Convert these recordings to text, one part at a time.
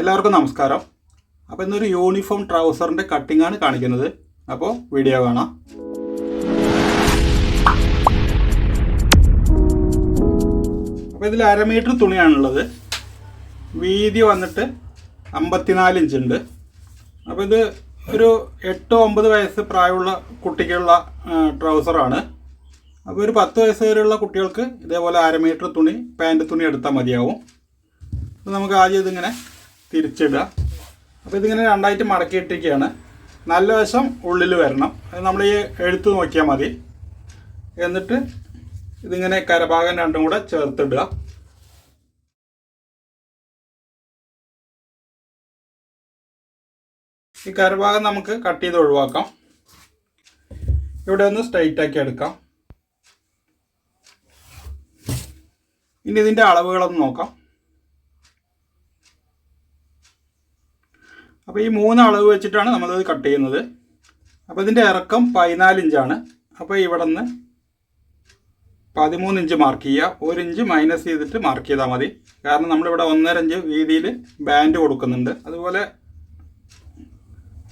എല്ലാവർക്കും നമസ്കാരം. അപ്പോൾ ഇന്നൊരു യൂണിഫോം ട്രൗസറിന്റെ കട്ടിംഗ് ആണ് കാണിക്കുന്നത്. അപ്പോൾ വീഡിയോ കാണാം. അപ്പോൾ ഇതിൽ അര മീറ്റർ തുണിയാണുള്ളത്. വീതി വന്നിട്ട് അമ്പത്തിനാല് ഇഞ്ച് ഉണ്ട്. അപ്പോൾ ഇത് ഒരു എട്ടോ ഒമ്പത് വയസ്സ് പ്രായമുള്ള കുട്ടിക്കുള്ള ട്രൗസറാണ് അപ്പോൾ ഒരു പത്ത് വയസ്സ് വരെയുള്ള കുട്ടികൾക്ക് ഇതേപോലെ അര മീറ്റർ തുണി പാന്റ് തുണി എടുത്താൽ മതിയാവും. നമുക്ക് ആദ്യം ഇതിങ്ങനെ തിരിച്ചിടുക. അപ്പോൾ ഇതിങ്ങനെ രണ്ടായിട്ട് മടക്കിയിട്ടിരിക്കുകയാണ്. നല്ല വശം ഉള്ളിൽ വരണം. അത് നമ്മൾ ഈ എഴുത്ത് നോക്കിയാൽ മതി. എന്നിട്ട് ഇതിങ്ങനെ കരഭാഗം രണ്ടും കൂടെ ചേർത്തിടുക. ഈ കരഭാഗം നമുക്ക് കട്ട് ചെയ്ത് ഒഴിവാക്കാം. ഇവിടെ ഒന്ന് സ്ട്രൈറ്റ് ആക്കി എടുക്കാം. ഇനി ഇതിന്റെ അളവുകളൊന്ന് നോക്കാം. അപ്പോൾ ഈ മൂന്ന് അളവ് വെച്ചിട്ടാണ് നമ്മളത് കട്ട് ചെയ്യുന്നത്. അപ്പോൾ ഇതിന്റെ ഇറക്കം പതിനാല് ഇഞ്ചാണ്. അപ്പോൾ ഇവിടെ നിന്ന് പതിമൂന്ന് ഇഞ്ച് മാർക്ക് ചെയ്യുക. ഒരു ഇഞ്ച് മൈനസ് ചെയ്തിട്ട് മാർക്ക് ചെയ്താൽ മതി. കാരണം നമ്മളിവിടെ ഒന്നര ഇഞ്ച് വീതിയിൽ ബാൻഡ് കൊടുക്കുന്നുണ്ട്. അതുപോലെ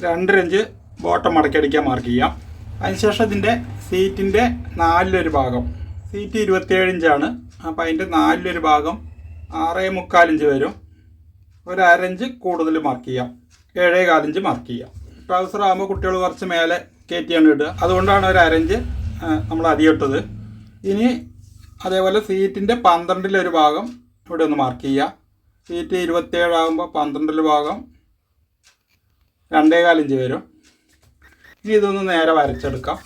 രണ്ടര ഇഞ്ച് ബോട്ടം മടക്കിയടിക്കാൻ മാർക്ക് ചെയ്യാം. അതിനുശേഷം ഇതിന്റെ സീറ്റിന്റെ നാലിലൊരു ഭാഗം. സീറ്റ് ഇരുപത്തിയേഴ് ഇഞ്ചാണ്. അപ്പോൾ അതിന്റെ നാലിലൊരു ഭാഗം ആറേ മുക്കാൽ ഇഞ്ച് വരും. ഒരു അരഞ്ച് കൂടുതൽ മാർക്ക് ചെയ്യാം. ഏഴേ കാലിഞ്ച് മാർക്ക് ചെയ്യാം ട്രൗസർ ആകുമ്പോൾ കുട്ടികൾ കുറച്ച് മേലെ കയറ്റിയാണ് ഇടുക. അതുകൊണ്ടാണ് ഒരു അരഞ്ച് നമ്മൾ അധികം ഇനി അതേപോലെ സീറ്റിന്റെ പന്ത്രണ്ടിലൊരു ഭാഗം ഇവിടെ ഒന്ന് മാർക്ക് ചെയ്യുക. സീറ്റ് ഇരുപത്തേഴാകുമ്പോൾ പന്ത്രണ്ടിൽ ഭാഗം രണ്ടേ കാലിഞ്ച് വരും. ഇനി ഇതൊന്ന് നേരെ വരച്ചെടുക്കാം.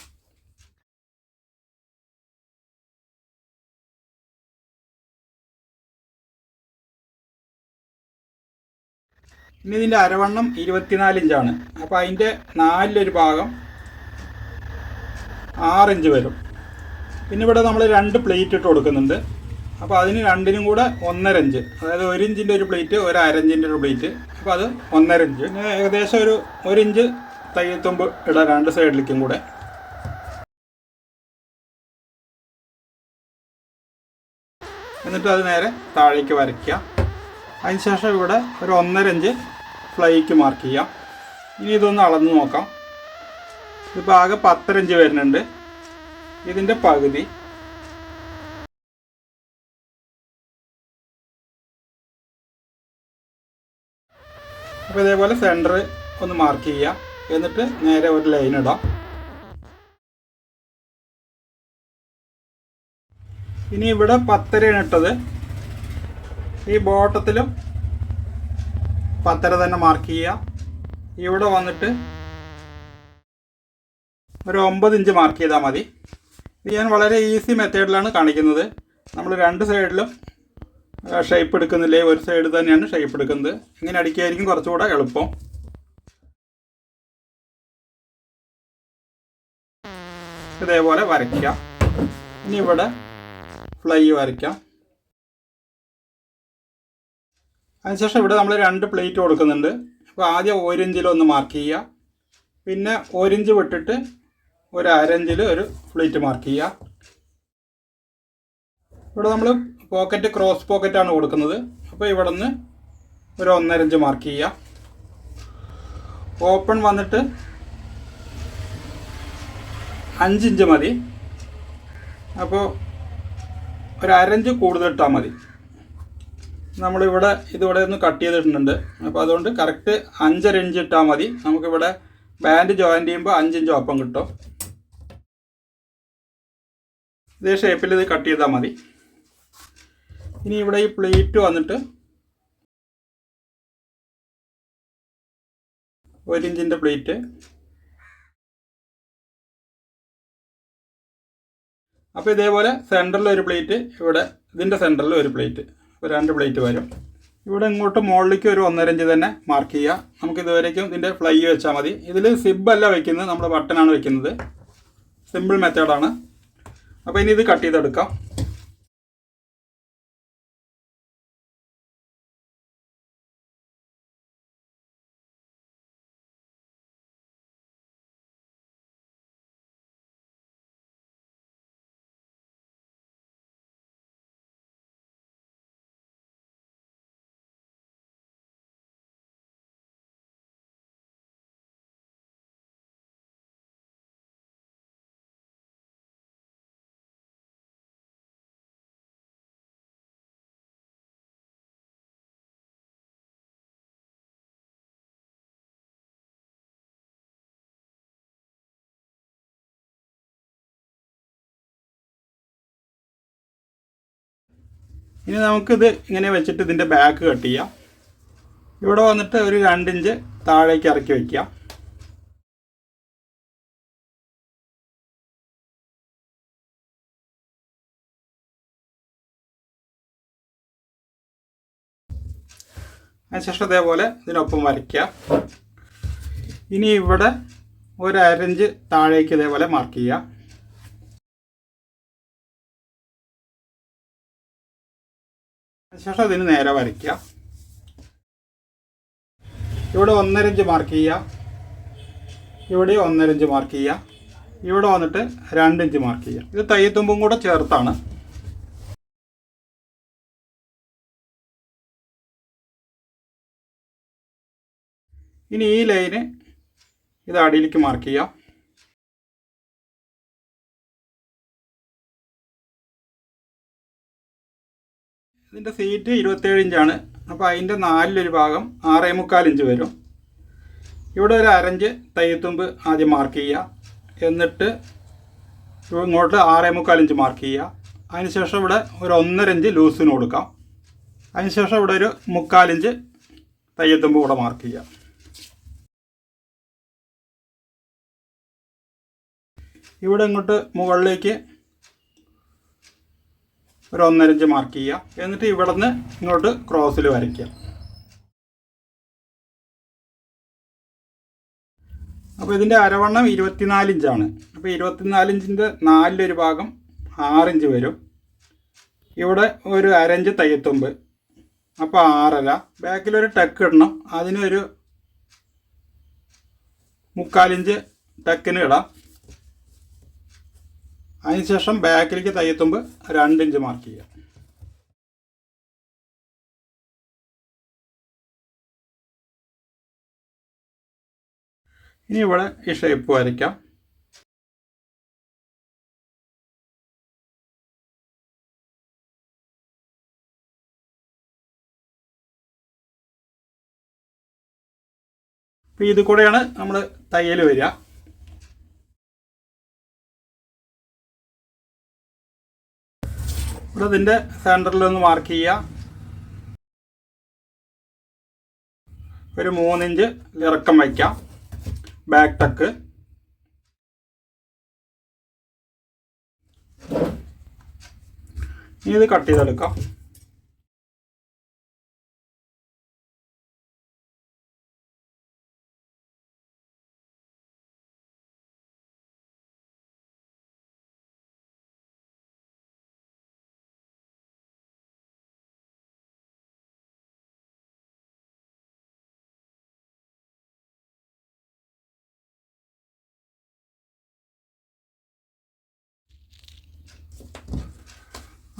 ഇനി ഇതിന്റെ അരവണ്ണം ഇരുപത്തിനാല് ഇഞ്ചാണ്. അപ്പോൾ അതിന്റെ നാലിലൊരു ഭാഗം ആറ് ഇഞ്ച് വരും. പിന്നെ ഇവിടെ നമ്മൾ രണ്ട് പ്ലേറ്റ് ഇട്ട് കൊടുക്കുന്നുണ്ട്. അപ്പോൾ അതിന് രണ്ടിനും കൂടെ ഒന്നര ഇഞ്ച്. അതായത് ഒരു ഇഞ്ചിന്റെ ഒരു പ്ലേറ്റ് ഒരു അരഞ്ചിന്റെ ഒരു പ്ലേറ്റ്. അപ്പോൾ അത് ഒന്നര ഇഞ്ച്. പിന്നെ ഏകദേശം ഒരു ഒരു ഇഞ്ച് തയ്യത്തുമ്പ് ഇടാം രണ്ട് സൈഡിലേക്കും കൂടെ. എന്നിട്ട് അത് നേരെ താഴേക്ക് വരയ്ക്കുക. അതിനുശേഷം ഇവിടെ ഒരു ഒന്നര ഇഞ്ച് ഫ്ലൈക്ക് മാർക്ക് ചെയ്യാം. ഇനി ഇതൊന്ന് അളന്ന് നോക്കാം. ഇതിപ്പോൾ ആകെ പത്തര ഇഞ്ച് വരുന്നുണ്ട്. ഇതിന്റെ പകുതി. അപ്പോൾ ഇതേപോലെ സെന്റർ ഒന്ന് മാർക്ക് ചെയ്യാം. എന്നിട്ട് നേരെ ഒരു ലൈൻ ഇടാം. ഇനി ഇവിടെ പത്തരയാണ് ഇട്ടത്. ഈ ബോട്ടത്തിലും പത്തര തന്നെ മാർക്ക് ചെയ്യുക. ഇവിടെ വന്നിട്ട് ഒരു ഒമ്പത് ഇഞ്ച് മാർക്ക് ചെയ്താൽ മതി. ഇത് ഞാൻ വളരെ ഈസി മെത്തേഡിലാണ് കാണിക്കുന്നത്. നമ്മൾ രണ്ട് സൈഡിലും ഷേപ്പ് എടുക്കുന്നില്ലേ? ഒരു സൈഡ് തന്നെയാണ് ഷേപ്പ് എടുക്കുന്നത്. ഇങ്ങനെ അടിക്കുകയായിരിക്കും കുറച്ചുകൂടെ എളുപ്പം. ഇതേപോലെ വരയ്ക്കാം. ഇനി ഇവിടെ ഫ്ലൈ വരയ്ക്കാം. അതിനുശേഷം ഇവിടെ നമ്മൾ രണ്ട് പ്ലേറ്റ് കൊടുക്കുന്നുണ്ട്. അപ്പോൾ ആദ്യം ഒരു ഒന്ന് മാർക്ക് ചെയ്യുക. പിന്നെ ഒരിഞ്ച് വിട്ടിട്ട് ഒരു അരഞ്ചിൽ ഒരു പ്ലേറ്റ് മാർക്ക് ചെയ്യുക. ഇവിടെ നമ്മൾ പോക്കറ്റ് ക്രോസ് പോക്കറ്റാണ് കൊടുക്കുന്നത്. അപ്പോൾ ഇവിടെ നിന്ന് ഒരു ഒന്നരഞ്ച് മാർക്ക് ചെയ്യുക. ഓപ്പൺ വന്നിട്ട് അഞ്ചിഞ്ച് മതി. അപ്പോൾ ഒരു അരഞ്ച് കൂടുതൽ ഇട്ടാൽ മതി. നമ്മളിവിടെ ഇതിവിടെ ഒന്ന് കട്ട് ചെയ്തിട്ടുണ്ട്. അപ്പോൾ അതുകൊണ്ട് കറക്റ്റ് അഞ്ചര ഇഞ്ച് ഇട്ടാൽ മതി. നമുക്കിവിടെ ബാൻഡ് ജോയിൻ ചെയ്യുമ്പോൾ അഞ്ചിഞ്ച് ഒപ്പം കിട്ടും. ഇതേ ഷേപ്പിൽ ഇത് കട്ട് ചെയ്താൽ മതി. ഇനി ഇവിടെ ഈ പ്ലേറ്റ് വന്നിട്ട് ഒരു ഇഞ്ചിന്റെ പ്ലേറ്റ് അപ്പോൾ ഇതേപോലെ സെന്ററിൽ ഒരു പ്ലേറ്റ് ഇവിടെ ഇതിന്റെ സെന്ററിൽ ഒരു പ്ലേറ്റ് ഒരു രണ്ട് പ്ലേറ്റ് വരും. ഇവിടെ ഇങ്ങോട്ട് മുകളിലേക്ക് ഒരു ഒന്നര ഇഞ്ച് തന്നെ മാർക്ക് ചെയ്യുക. നമുക്ക് ഇതുവരേക്കും ഇതിന്റെ ഫ്ലൈ വെച്ചാൽ മതി. ഇതിൽ സിബ് അല്ല വെക്കുന്നത് നമ്മൾ ബട്ടനാണ് വെക്കുന്നത്. സിമ്പിൾ മെത്തേഡാണ് അപ്പോൾ ഇനി ഇത് കട്ട് ചെയ്തെടുക്കാം. ഇനി നമുക്കിത് ഇങ്ങനെ വെച്ചിട്ട് ഇതിന്റെ ബാക്ക് കട്ട് ചെയ്യാം. ഇവിടെ വന്നിട്ട് ഒരു രണ്ടിഞ്ച് താഴേക്ക് ഇറക്കി വയ്ക്കുക അതിനുശേഷം അതേപോലെ ഇതിനൊപ്പം വരയ്ക്കുക. ഇനി ഇവിടെ ഒരു അരഞ്ച് താഴേക്ക് ഇതേപോലെ മാർക്ക് ചെയ്യുക. അതിനുശേഷം അതിന് നേരെ വരയ്ക്കുക ഇവിടെ ഒന്നരഞ്ച് മാർക്ക് ചെയ്യുക. ഇവിടെ ഒന്നരഞ്ച് മാർക്ക് ചെയ്യുക. ഇവിടെ വന്നിട്ട് രണ്ടിഞ്ച് മാർക്ക് ചെയ്യുക. ഇത് തയ്യത്തുമ്പും കൂടെ ചേർത്താണ്. ഇനി ഈ ലൈന് ഇത് അടിയിലേക്ക് മാർക്ക് ചെയ്യാം ഇതിന്റെ സീറ്റ് ഇരുപത്തേഴ് ഇഞ്ചാണ് അപ്പോൾ അതിന്റെ നാലിലൊരു ഭാഗം ആറേ മുക്കാൽ ഇഞ്ച് വരും. ഇവിടെ ഒരു അരഞ്ച് തയ്യത്തുമ്പ് ആദ്യം മാർക്ക് ചെയ്യുക. എന്നിട്ട് ഇങ്ങോട്ട് ആറേ മുക്കാൽ ഇഞ്ച് മാർക്ക് ചെയ്യുക. അതിനുശേഷം ഇവിടെ ഒരു ഒന്നര ഇഞ്ച് ലൂസിന് കൊടുക്കാം അതിനുശേഷം ഇവിടെ ഒരു മുക്കാലിഞ്ച് തയ്യത്തുമ്പ് കൂടെ മാർക്ക് ചെയ്യുക. ഇവിടെ ഇങ്ങോട്ട് മുകളിലേക്ക് ഒരു ഒന്നരഞ്ച് മാർക്ക് ചെയ്യുക. എന്നിട്ട് ഇവിടെ നിന്ന് ഇങ്ങോട്ട് ക്രോസിൽ വരയ്ക്കുക. അപ്പോൾ ഇതിന്റെ അരവണ്ണം ഇരുപത്തിനാല് ഇഞ്ചാണ് അപ്പോൾ ഇരുപത്തിനാല് ഇഞ്ചിന്റെ നാലിലൊരു ഭാഗം ആറിഞ്ച് വരും. ഇവിടെ ഒരു അരഞ്ച് തയ്യത്തുമ്പ്. അപ്പോൾ ആറര. ബാക്കിലൊരു ടക്ക് ഇടണം. അതിനൊരു മുക്കാലിഞ്ച് ടക്കിന് ഇടാം. അതിനുശേഷം ബാക്കിലേക്ക് തയ്യത്തുമ്പ് രണ്ട് ഇഞ്ച് മാർക്ക് ചെയ്യുക. ഇനി ഇവിടെ ഈ ഷേപ്പ് വരയ്ക്കാം. അപ്പോൾ ഇത് കൂടെയാണ് നമ്മൾ തയ്യൽ വരിക. ഇവിടെ ഇതിന്റെ സെന്ററിൽ ഒന്ന് മാർക്ക് ചെയ്യുക. ഒരു മൂന്നിഞ്ച് ഇറക്കം വയ്ക്കാം. ബാക്ക് ടക്ക് ഇത് കട്ട് ചെയ്തെടുക്കാം.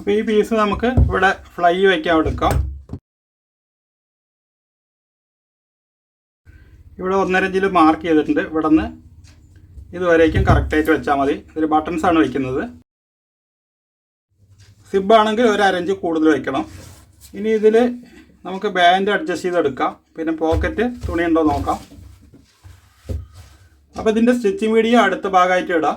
അപ്പോൾ ഈ പീസ് നമുക്ക് ഇവിടെ ഫ്ലൈ വയ്ക്കാൻ എടുക്കാം. ഇവിടെ ഒന്നര ഇഞ്ചിൽ മാർക്ക് ചെയ്തിട്ടുണ്ട്. ഇവിടെ നിന്ന് ഇതുവരേക്കും കറക്റ്റായിട്ട് വെച്ചാൽ മതി. ഇതിൽ ബട്ടൺസ് ആണ് വയ്ക്കുന്നത് സിബ് ആണെങ്കിൽ ഒരു അരഞ്ച് കൂടുതൽ വയ്ക്കണം ഇനി ഇതിൽ നമുക്ക് ബാൻഡ് അഡ്ജസ്റ്റ് ചെയ്തെടുക്കാം. പിന്നെ പോക്കറ്റ് തുണി ഉണ്ടോ നോക്കാം. അപ്പോൾ ഇതിന്റെ സ്റ്റിച്ചിങ് വീഡിയോ അടുത്ത ഭാഗമായിട്ട് ഇടാം.